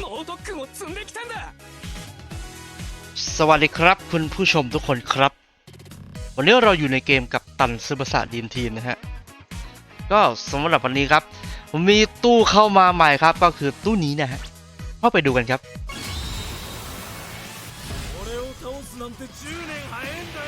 猛特訓を積んできたんだ สวัสดีครับ คุณผู้ชมทุกคนครับ วันนี้เราอยู่ในเกมกับตันซึบสะดีมทีมนะฮะ ก็สำหรับวันนี้ครับ ผมมีตู้เข้ามาใหม่ครับ ก็คือตู้นี้นะฮะเข้าไปดูกันครับ 俺を倒すなんて10年早えんだよ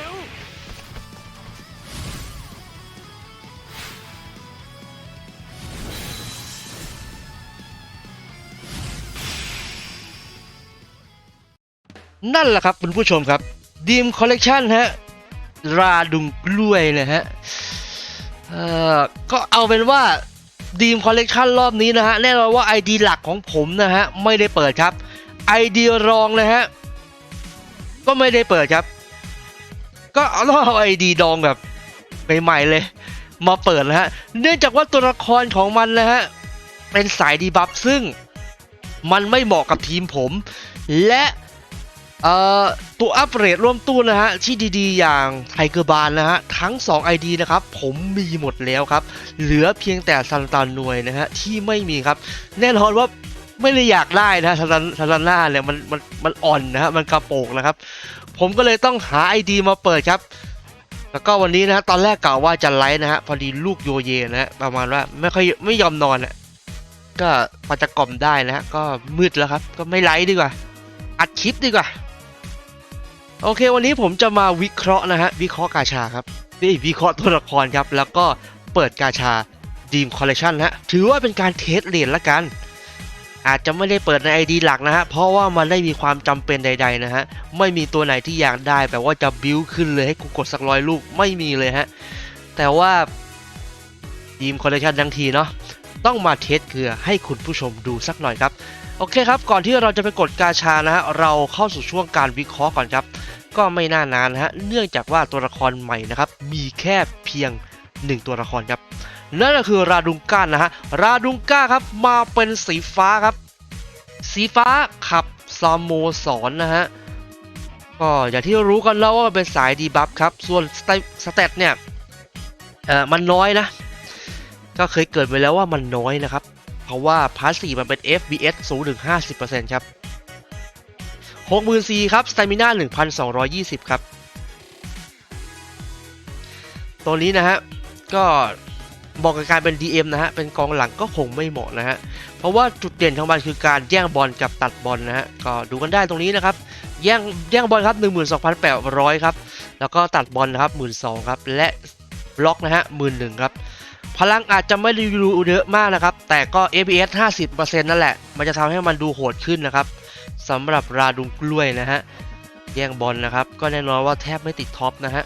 นั่นแหละครับคุณผู้ชมครับดีมคอลเลกชันฮะราดุงกล้วยนะฮะก็เอาเป็นว่าดีมคอลเลกชันรอบนี้นะฮะแน่นอนว่า ID หลักของผมนะฮะไม่ได้เปิดครับ ID รองนะฮะก็ไม่ได้เปิดครับ ก็เอาต้องเอา ID ดองแบบใหม่ๆเลย มาเปิดนะฮะเนื่องจากว่าตัวละครของมันนะฮะเป็นสายดีบัฟซึ่งมันไม่เหมาะกับทีมผม และ เอ่อตัวอัปเกรดร่วมตู้นะฮะที่ดีๆ อย่างไทเกอร์บานนะฮะทั้ง 2 ID นะครับผมมีหมดแล้วครับ เหลือเพียงแต่ซันตานหน่วยนะฮะที่ไม่มีครับ แน่นอนว่าไม่ได้อยากได้นะฮะซันตานซันตานน้าเนี่ยมันมันมันอ่อนนะฮะมันกระโปงนะครับ ผมก็เลยต้องหา ID มาเปิดครับ แล้วก็วันนี้นะฮะตอนแรกกล่าวว่าจะไลฟ์นะฮะพอดีลูกโยเยนะฮะประมาณว่าไม่ค่อยไม่ยอมนอนอะก็พอจะกล่อมได้นะฮะก็มืดแล้วครับ ก็ไม่ไลฟ์ดีกว่าอัดคลิปดีกว่า โอเค วันนี้ผมจะมาวิเคราะห์นะฮะวิเคราะห์กาชาครับนี่วิเคราะห์ตัวละครครับ แล้วก็เปิดกาชาดีมคอลเล t ชันฮะถือว่าเป็นการเทสเหรียญละกัน อาจจะไม่ได้เปิดใน ID หลักนะฮะเพราะว่ามันได้มีความจำเป็นใด ๆ นะฮะไม่มีตัวไหนที่อยากได้แบบว่าจะบิวขึ้นเลยให้กูกดสักร้อยลูกไม่มีเลยฮะแต่ว่าดีมคอลเล t ชันทั้งทีเนาะ ต้องมาเทสเกลือให้คุณผู้ชมดูสักหน่อยครับ โอเคครับ ก่อนที่เราจะไปกดกาชานะฮะเราเข้าสู่ช่วงการวิเคราะห์ก่อนครับ ก็ไม่น่านานนะฮะเนื่องจากว่าตัวละครใหม่นะครับมีแค่เพียง 1 ตัวละครครับนั่นก็คือราดุงก้านนะฮะราดุงก้าครับมาเป็นสีฟ้าครับ สีฟ้าขับซาโมสอนนะฮะก็อย่างที่รู้กันแล้วว่ามันเป็นสายดีบัฟครับ ส่วนสเตสเตตเนี่ยเอ่อมันน้อยนะ ก็เคยเกิดไปแล้วว่ามันน้อยนะครับ เพราะว่าพาสซีฟมันเป็น FBS สูงถึง 50%ครับ64,000ครับส t ตมิน่า1,220 ครับ ตัวนี้นะฮะ ก็บอกกับการเป็น DM นะฮะ เป็นกองหลังก็คงไม่เหมาะนะฮะ เพราะว่าจุดเด่นของมันคือการแย่งบอลกับตัดบอลนะฮะ ก็ดูกันได้ตรงนี้นะครับ แย่งแย่งบอลครับ 12,800 ครับ แล้วก็ตัดบอลนะครับ 12,000 ครับ และบล็อกนะฮะ 11,000 ครับ พลังอาจจะไม่ดูเยอะมากนะครับ แต่ก็ APS 50%นั่นแหละ มันจะทำให้มันดูโหดขึ้นนะครับสำหรับราดุงกล้วยนะฮะ แย่งบอลนะครับ ก็แน่นอนว่าแทบไม่ติดท็อปนะฮะ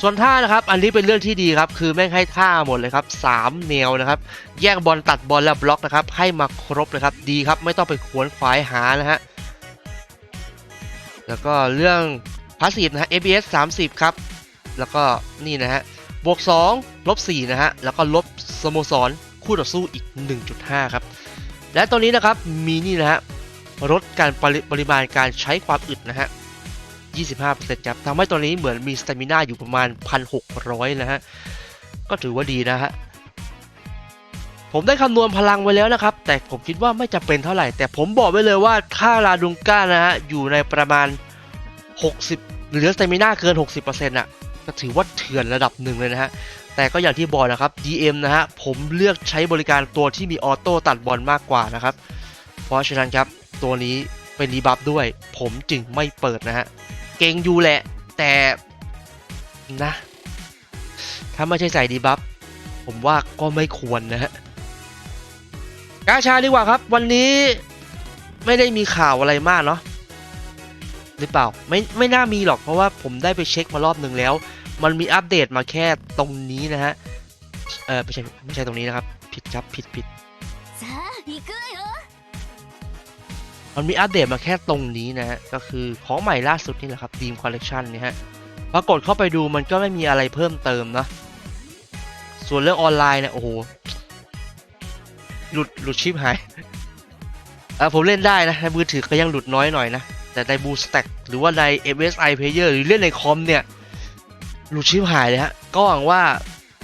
ส่วนท่านะครับ อันนี้เป็นเรื่องที่ดีครับ คือแม่งให้ท่าหมดเลยครับ 3 แนวนะครับ แย่งบอลตัดบอลและบล็อกนะครับ ให้มาครบเลยครับ ดีครับ ไม่ต้องไปขวนขวายหานะฮะ แล้วก็เรื่องพาสซีฟนะฮะ APS 30 ครับ แล้วก็นี่นะฮะ บวก2ลบ4นะฮะ แล้วก็ลบสโมสรคู่ต่อสู้อีก 1.5 ครับ และตัวนี้นะครับมีนี่นะฮะลดการปริปริมาณการใช้ความอึดนะฮะ 25%ครับทำให้ตัวนี้เหมือนมีสเตมิน่าอยู่ประมาณ 1,600 นะฮะ ก็ถือว่าดีนะฮะ ผมได้คำนวณพลังไว้แล้วนะครับ แต่ผมคิดว่าไม่จำเป็นเท่าไหร่ แต่ผมบอกไว้เลยว่าถ้าลาดุงก้านะฮะอยู่ในประมาณ 60 เหลือสเตมิน่าเกิน 60%อะ ก็ถือว่าเถื่อนระดับหนึ่งเลยนะฮะแต่ก็อย่างที่บอกนะครับ DM นะฮะผมเลือกใช้บริการตัวที่มีออโต้ตัดบอลมากกว่านะครับ เพราะฉะนั้นครับตัวนี้เป็นดีบัฟด้วย ผมจึงไม่เปิดนะฮะเก่งอยู่แหละ แต่นะถ้าไม่ใช่ใส่ดีบัฟผมว่าก็ไม่ควรนะฮะกาชาดีกว่าครับ วันนี้ไม่ได้มีข่าวอะไรมากเนาะหรือเปล่าไม่ไม่น่ามีหรอกเพราะว่าผมได้ไปเช็คมารอบหนึ่งแล้ว มันมีอัปเดตมาแค่ตรงนี้นะฮะ เออไม่ใช่ไม่ใช่ตรงนี้นะครับ ผิดครับผิดผิดมันมีอัปเดตมาแค่ตรงนี้นะฮะ ก็คือของใหม่ล่าสุดนี่แหละครับดีมคอลเลคชันเนี่ฮะ ปรากฏเข้าไปดูมันก็ไม่มีอะไรเพิ่มเติมนะ ส่วนเรื่องออนไลน์เนี่ยโอ้โห หลุดหลุดชิปหายอะผมเล่นได้นะในมือถือก็ยังหลุดน้อยหน่อยนะ แต่ในบูสแต็กหรือว่าใน MSI Player หรือเล่นในคอมเนี่ย หลุดชิปหายเลยฮะ ก็หวังว่า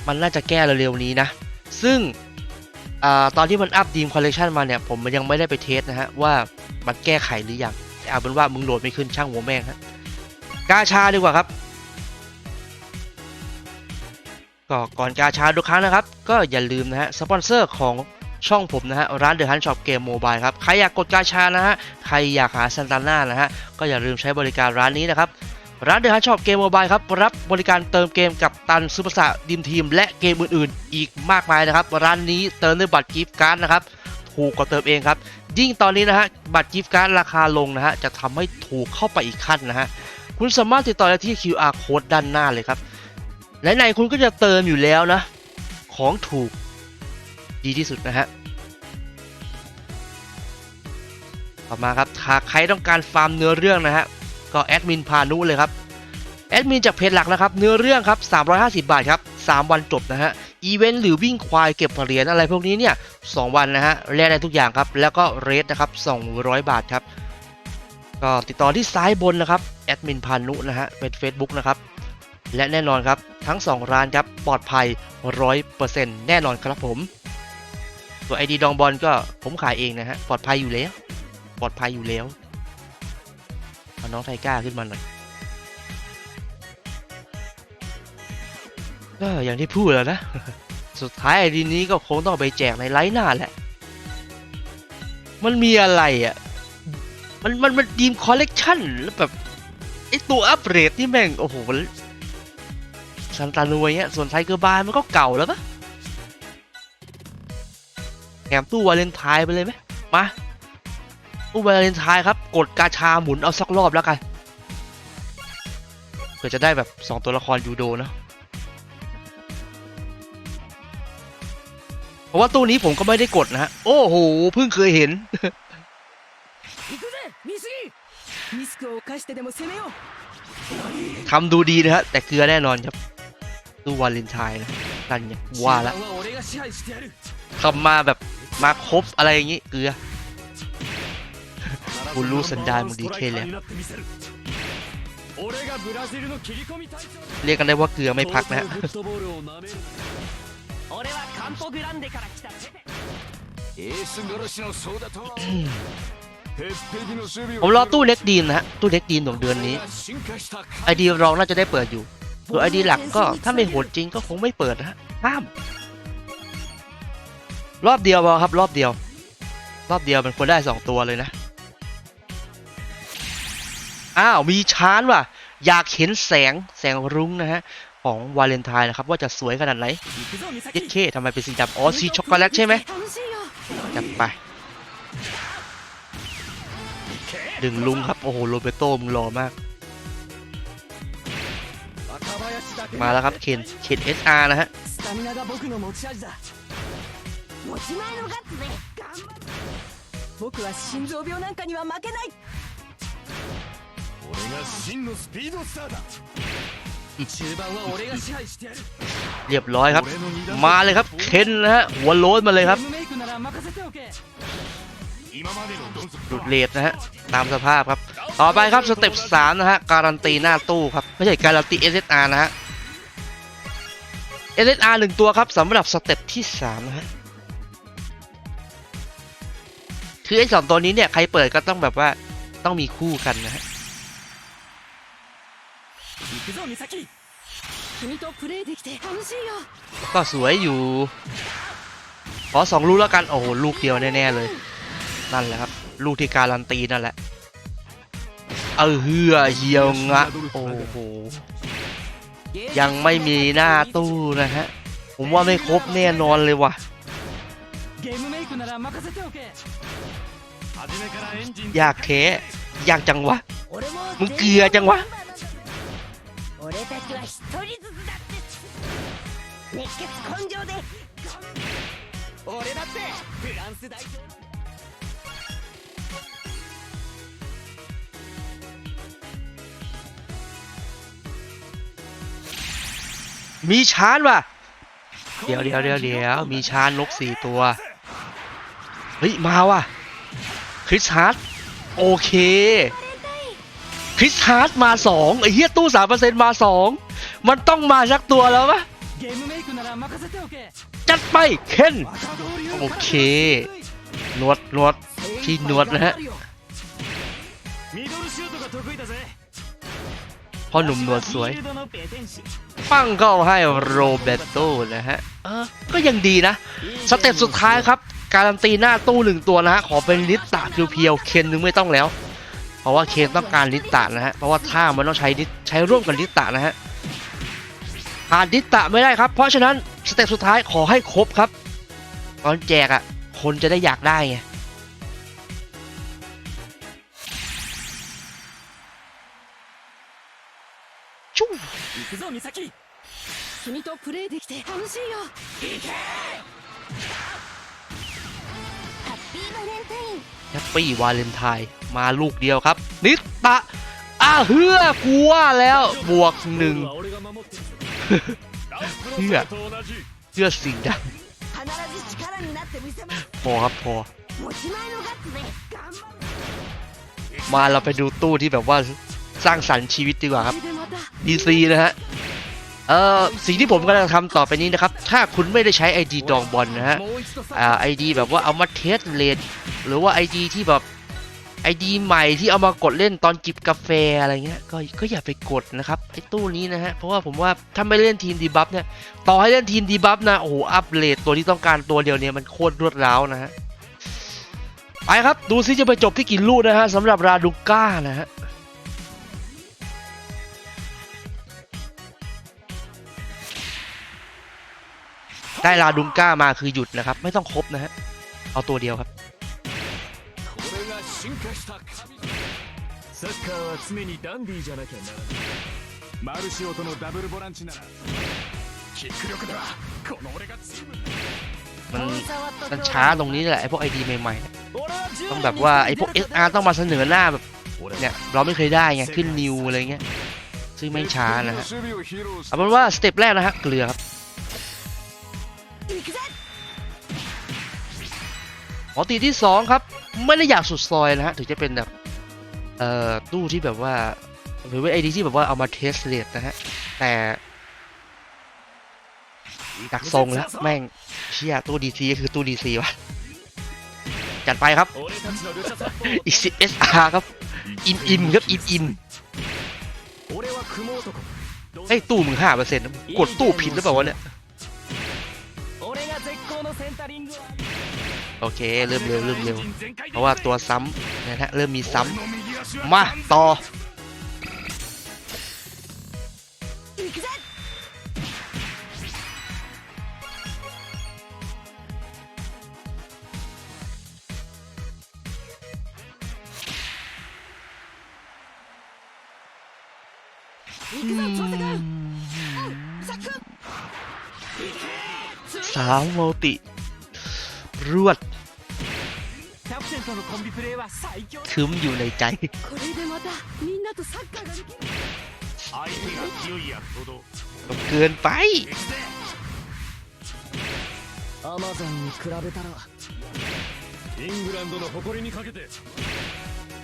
มันน่าจะแก้เร็วๆนี้นะ ซึ่งอตอนที่มันอัพดีมคอลเล t ชันมาเนี่ย ผมยังไม่ได้ไปเทสนะฮะ ว่ามันแก้ไขหรือยังแต่เอาเป็นว่ามึงโหลดไม่ขึ้นช่างหัวแม่งฮะกาชาดีกว่าครับก็ก่อนกาชาทุกครั้งนะครับ ก็อย่าลืมนะฮะสปอนเซอร์ของช่องผมนะฮะร้าน The Hunt Shop Game Mobile ครับ ใครอยากกดกาชานะฮะ ใครอยากหาซันตาน่านะฮะ ก็อย่าลืมใช้บริการร้านนี้นะครับ ร้าน The Hunt Shop Game Mobile ครับรับบริการเติมเกมกับตันซูเปอร์สะดิมทีม และเกมอื่นๆ อีกมากมายนะครับ ร้านนี้เติมด้วยบัตรกิฟต์การ์ดนะครับถูกกว่าเติมเองครับ ยิ่งตอนนี้นะฮะบัตรกิฟต์การ์ดราคาลงนะฮะจะทำให้ถูกเข้าไปอีกขั้นนะฮะคุณสามารถติดต่อได้ที่ QR code ด้านหน้าเลยครับไหนๆคุณก็จะเติมอยู่แล้วนะ ของถูกดีที่สุดนะฮะต่อมาครับหากใครต้องการฟาร์มเนื้อเรื่องนะฮะ ก็แอดมินพานุเลยครับแอดมินจากเพจหลักนะครับเนื้อเรื่องครับ350 บาทครับ3วันจบนะฮะอีเวนต์หรือวิ่งควายเก็บเหรียญอะไรพวกนี้เนี่ย2วันนะฮะแลกได้ทุกอย่างครับ แล้วก็เรทนะครับ200 บาทครับก็ติดต่อที่ซ้ายบนนะครับแอดมินพานุนะฮะเป็น Facebook นะครับและแน่นอนครับทั้ง 2 ร้านครับปลอดภัย 100%แน่นอนครับผมตัว ID ดองบอลก็ผมขายเองนะฮะปลอดภัยอยู่แล้ว ปลอดภัยอยู่แล้ว เอาน้องไทก้าขึ้นมาหน่อยก็อย่างที่พูดแล้วนะ สุดท้ายไอดีนี้ก็คงต้องเอาไปแจกในไลฟ์หน้าแหละ มันมีอะไรอะ มันมันมันดีมคอลเลกชันแล้วแบบไอตัวอัปเกรดนี่แม่ง โอ้โหมันซันตานุยเนี่ยส่วนไทเกอร์บาร์มันก็เก่าแล้วปะแถมตู้วาเลนไทน์ไปเลยไหมมา อุเวเลนทายครับ กดกาชาหมุนเอาสักรอบแล้วกัน เพื่อจะได้แบบ 2 ตัวละครยูโดนะเพราะว่าตู้นี้ผมก็ไม่ได้กดนะฮะ โอ้โห เพิ่งเคยเห็นทำดูดีนะฮะ แต่เกลือแน่นอนครับดูวาเลนทายนะนั่นี่ยว่าแล้วทำมาแบบมาครบอะไรอย่างงี้เกลือ กูรู้สันดานมึงดีเคแล้เรียกกันได้ว่าเกลือไม่พักนะฮะผมรอตู้เล็กดีนนะฮะ ตู้เล็กดีนของเดือนนี้ไอดีรองน่าจะได้เปิดอยู่ตัวไอดีหลักก็ถ้าไม่โหดจริงก็คงไม่เปิดนะฮะห้าม รอบเดียวพอครับ รอบเดียว รอบเดียวมันควรได้สองตัวเลยนะ อ้าว มีชานว่ะ อยากเห็นแสงแสงรุ้งนะฮะ ของวาเลนไทน์นะครับ ว่าจะสวยขนาดไหน 行くぞ美 เย็ด 咲 เคทำไมเป็นสีดำอ๋อ สีช็อกโกแลตใช่ไหม 楽しいよ จัดไป ดึงลุงครับ โอ้โห โรเบโต้มึงรอมาก 若林だけ มาแล้วครับ เคน เคน SR นะฮะ スタミナが僕の持ち味だ持ち前のガッツで頑張る僕は心臓病なんかには負けない 俺が真のスピードスターだ中盤は俺が支配してやるเรียบร้อยครับ มาเลยครับ เคนนะฮะหัวโลนมาเลยครับหลุดเลดนะฮะ ตามสภาพครับ ต่อไปครับสเต็ปสามนะฮะ การันตีหน้าตู้ครับ ไม่ใช่การันตี SSR นะฮะ SSR หนึ่งตัวครับสำหรับสเต็ปที่สามนะฮะ คือไอ้สองตัวนี้เนี่ย ใครเปิดก็ต้องแบบว่าต้องมีคู่กันนะฮะ 行くぞ美咲君とプレイできて楽しいよ ก็สวยอยู่ ขอสองลูกแล้วกัน โอ้โห ลูกเดียวแน่ ๆ เลย นั่นแหละครับ ลูกที่การันตีนั่นแหละ เออเฮือเหียวงะ โอ้โห ยังไม่มีหน้าตู้นะฮะ ผมว่าไม่ครบแน่นอนเลยว่ะ ゲームメイクなら任せておけ初めからエンジン อยากแท้อยากจังวะ 俺もมึงเกลือจังวะ 俺たちは 一人ずつだって熱血根性で俺だってフランス代表 มีชานว่ะ เดี๋ยวเดี๋ยวเดี๋ยวเดี๋ยวมีชานนกสี่ตัว เฮ้ย มาว่ะ คริสฮาร์ดโอเค คริสฮาร์ดมาสองไอ้เหี้ยตู้สามเปอร์เซ็นต์มาสอง มันต้องมาสักตัวแล้วปะจัดไปเคนโอเคนวดนวดที่นวดนะฮะพ่อหนุ่มนวดสวยปั้งก็ให้โรเบโตนะฮะก็ยังดีนะ สเต็ปสุดท้ายครับ การันตีหน้าตู้หนึ่งตัวนะฮะ ขอเป็นลิตตาเพียวๆเคนนึงไม่ต้องแล้ว เพราะว่าเคนต้องการลิตตานะฮะ เพราะว่าท่ามันต้องใช้ใช้ร่วมกับลิตตานะฮะ ขาดลิตตะไม่ได้ครับ เพราะฉะนั้นสเต็ปสุดท้ายขอให้ครบครับ ตอนแจกอะ่ะ คนจะได้อยากได้ไงชู้ 行くぞ美咲君とプレイできて楽しいよハッピーバレンタイン แฮปปี้วาเลนไทน์มาลูกเดียวครับ นิตตะอ่ะเฮือกูว่าแล้วบวกหนึ่ง เสื้อเสื้อสีดพอครับพอมาเราไปดูตู้ที่แบบว่าสร้างสรรค์ชีวิตดีกว่าครับ DC นะฮะเอ่อสิ่งที่ผมกำลังทำต่อไปนี้นะครับ ถ้าคุณไม่ได้ใช้ ID ดองบอลนะฮะไอดีแบบว่าเอามาเทสเลนหรือว่า ID ที่แบบ ไอดีใหม่ที่เอามากดเล่นตอนจิบกาแฟอะไรเงี้ยก็ก็อย่าไปกดนะครับไอตู้นี้นะฮะเพราะว่าผมว่าถ้าไม่เล่นทีมดีบัฟเนี่ยต่อให้เล่นทีมดีบัฟนะโอ้โหอัปเลตตัวที่ต้องการตัวเดียวเนี่ยมันโคตรรวดร้าวนะฮะไปครับดูซิจะไปจบที่กี่ลูกนะฮะสำหรับราดูก้านะฮะได้ลาดุมก้ามาคือหยุดนะครับ ไม่ต้องครบนะฮะ เอาตัวเดียวครับ 進化したサッカーは常にダンディーじゃなきゃならないマルシオとのダブルボランチならキック力ではこの俺がチーム มัน コンサワット มัน 兄弟 ช้าตรงนี้แหละไอพวกไอดีใหม่ๆเนี่ย 俺は10 ต้อง 年 แบบว่าไอพวก SR ต้องมาเสนอหน้าแบบ 俺 เนี่ย เราไม่เคยได้ไง ขึ้นนิวอะไรเงี้ย ซึ่งไม่ช้านะฮะ 守備を披露し เอาเป็นว่าสเต็ปแรกนะฮะ เกลือครับ ขอตีที่ 2 ครับ ไม่ได้อยากสุดซอยนะฮะ ถึงจะเป็นแบบเอ่อตู้ที่แบบว่าหรือว่าไอดีที่แบบว่าเอามาเทสเลดนะฮะ แต่ดักทรงแล้วแม่งเชี่ยตู้ดีซีคือตู้ดีซีวะจัดไปครับอีกสิบเอสอาร์ครับอินอินครับอินอินไอ้ตู้มึงห้าเปอร์เซ็นต์กดตู้ผิดหรือเปล่าวะเนี่ย โอเค เริ่มเร็วเริ่มเร็ว เพราะว่าตัวซ้ำนะฮะเริ่มมีซ้ำมาต่อสาวโมติ รวด のコンビプレーは最強だ คึ้มอยู่ในใจ これでまたみんなとサッカーができる相手が強いやほど เกินไป 行くぜアマゾンに比べたらイングランドの誇りにかけて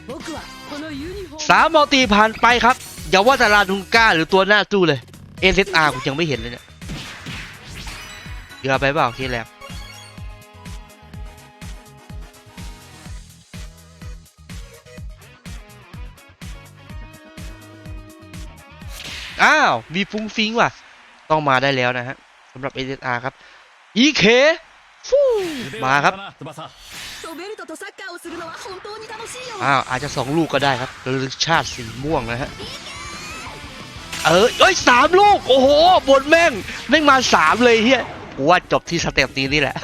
僕はこのユニフォーム สามโมติผ่านไปครับ อย่าว่าแต่ลาดุงก้าหรือตัวหน้าตู้เลย SSR กูยังไม่เห็นเลยเนี่ยเยอะไปเปล่าเคแลบ อ้าว มีฟุ้งฟิงว่ะ ต้องมาได้แล้วนะฮะสำหรับ SSR ครับอีเคมาครับ อ้าว อาจจะสองลูกก็ได้ครับลึกชาติสีม่วงนะฮะ เออเอ้ยสามลูก โอ้โห บนแม่ง แม่งมาสามเลยเฮียว่าจบที่สเต็ปนี้นี่แหละ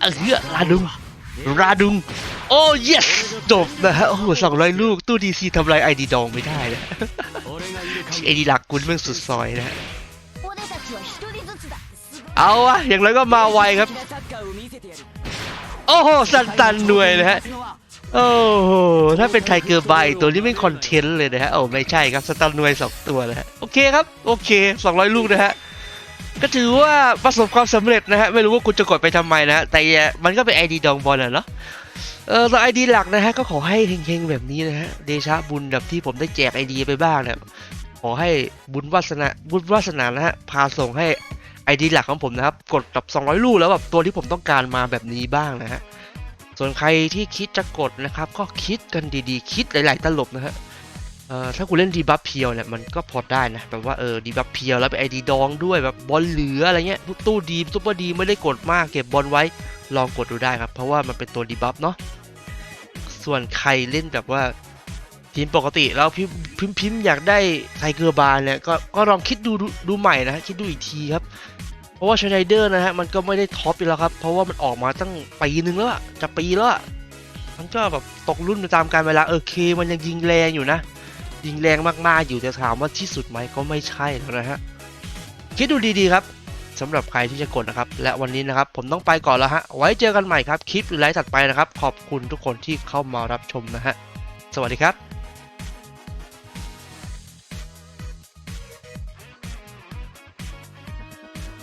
เออลาดู ราดุง โอ้ yes จบนะฮะ โอ้โหสองร้อยลูก ตู้ดีซีทำลายไอดีดองไม่ได้นะไอดีหลักกุนเมืองสุดซอยนะเอาอะอย่างไรก็มาไวครับ โอ้โห สันตันหน่วยนะฮะ โอ้โห ถ้าเป็นไทเกอร์ไบตัวนี้ไม่คอนเทนต์เลยนะฮะ โอ้ไม่ใช่ครับ สตันหน่วยสองตัวนะฮะ โอเคครับ โอเคสองร้อยลูกนะฮะ ก็ถือว่าประสบความสำเร็จนะฮะ ไม่รู้ว่าคุณจะกดไปทำไมนะฮะแต่มันก็เป็นไอดีดองบอลอะเนาะเออแล้วไอดีหลักนะฮะ ก็ขอให้เฮงๆแบบนี้นะฮะ เดชะบุญแบบที่ผมได้แจกไอดีไปบ้างเนี่ยผอให้บุญวาสนาบุญวาสนานะฮะ พาส่งให้ไอดีหลักของผมนะครับ กดแบบ200 ลูกแล้วแบบตัวที่ผมต้องการมาแบบนี้บ้างนะฮะส่วนใครที่คิดจะกดนะครับ ก็คิดกันดีๆ คิดหลาย ๆ ตลบนะฮะ เอ่อถ้ากูเล่นดีบัฟเพียวเนี่ยมันก็พอได้นะแบบว่าเออดีบัฟเพียวแล้วไปไอดีดองด้วยแบบบอลเหลืออะไรเงี้ยตู้ดีซุปเปอร์ดีไม่ได้กดมากเก็บบอลไว้ลองกดดูได้ครับ เพราะว่ามันเป็นตัวดีบัฟเนาะส่วนใครเล่นแบบว่าทีมปกติแล้วพิมพิมพิมอยากได้ไทเกอร์บาร์เนี่ยก็ก็ลองคิดดูดูใหม่นะคิดดูอีกทีครับ เพราะว่าชไนเดอร์นะฮะมันก็ไม่ได้ท็อปอยู่แล้วครับ เพราะว่ามันออกมาตั้งปีนึงแล้วอะจะปีแล้วมันก็แบบตกรุ่นไปตามกาลเวลาเออเค มันยังยิงแรงอยู่นะ ยิงแรงมากๆอยู่แต่ถามว่าที่สุดไหมก็ไม่ใช่แล้วนะฮะคิดดูดีๆครับสำหรับใครที่จะกดนะครับ และวันนี้นะครับ ผมต้องไปก่อนแล้วฮะ ไว้เจอกันใหม่ครับ คลิปหรือไลฟ์ถัดไปนะครับ ขอบคุณทุกคนที่เข้ามารับชมนะฮะ สวัสดีครับ